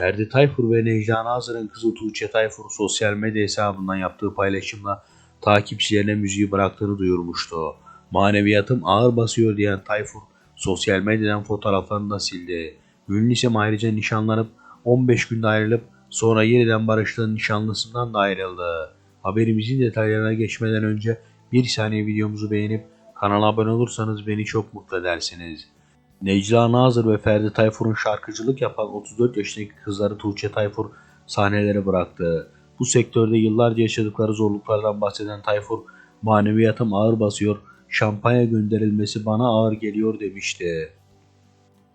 Ferdi Tayfur ve Necla Nazır'ın kızı Tuğçe Tayfur sosyal medya hesabından yaptığı paylaşımla takipçilerine müziği bıraktığını duyurmuştu. Maneviyatım ağır basıyor diyen Tayfur sosyal medyadan fotoğraflarını da sildi. Ünlü ayrıca nişanlanıp 15 günde ayrılıp sonra yeniden barıştığı nişanlısından da ayrıldı. Haberimizin detaylarına geçmeden önce bir saniye videomuzu beğenip kanala abone olursanız beni çok mutlu edersiniz. Necla Nazır ve Ferdi Tayfur'un şarkıcılık yapan 34 yaşındaki kızları Tuğçe Tayfur sahnelere bıraktı. Bu sektörde yıllarca yaşadıkları zorluklardan bahseden Tayfur, maneviyatım ağır basıyor, şampanya gönderilmesi bana ağır geliyor demişti.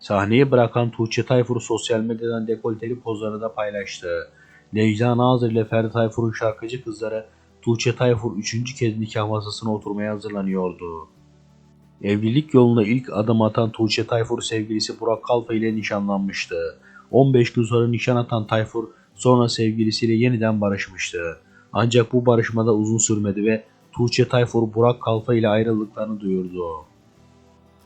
Sahneyi bırakan Tuğçe Tayfur sosyal medyadan dekolteli pozlarını da paylaştı. Necla Nazır ile Ferdi Tayfur'un şarkıcı kızları Tuğçe Tayfur üçüncü kez nikah masasına oturmaya hazırlanıyordu. Evlilik yoluna ilk adım atan Tuğçe Tayfur sevgilisi Burak Kalfa ile nişanlanmıştı. 15 gün sonra nişan atan Tayfur sonra sevgilisiyle yeniden barışmıştı. Ancak bu barışmada uzun sürmedi ve Tuğçe Tayfur Burak Kalfa ile ayrıldıklarını duyurdu.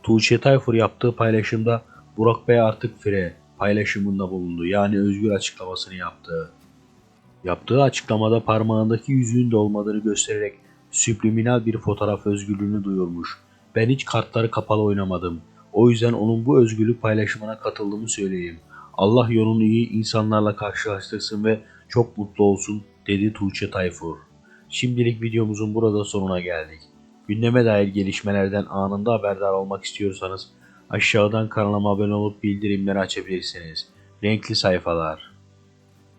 Tuğçe Tayfur yaptığı paylaşımda Burak Bey artık fire paylaşımında bulundu. Yani özgür açıklamasını yaptı. Yaptığı açıklamada parmağındaki yüzüğün de olmadığını göstererek subliminal bir fotoğraf özgürlüğünü duyurmuş. Ben hiç kartları kapalı oynamadım. O yüzden onun bu özgürlük paylaşımına katıldığımı söyleyeyim. Allah yolunu iyi insanlarla karşılaştırsın ve çok mutlu olsun dedi Tuğçe Tayfur. Şimdilik videomuzun burada sonuna geldik. Gündeme dair gelişmelerden anında haberdar olmak istiyorsanız aşağıdan kanalıma abone olup bildirimleri açabilirsiniz. Renkli sayfalar.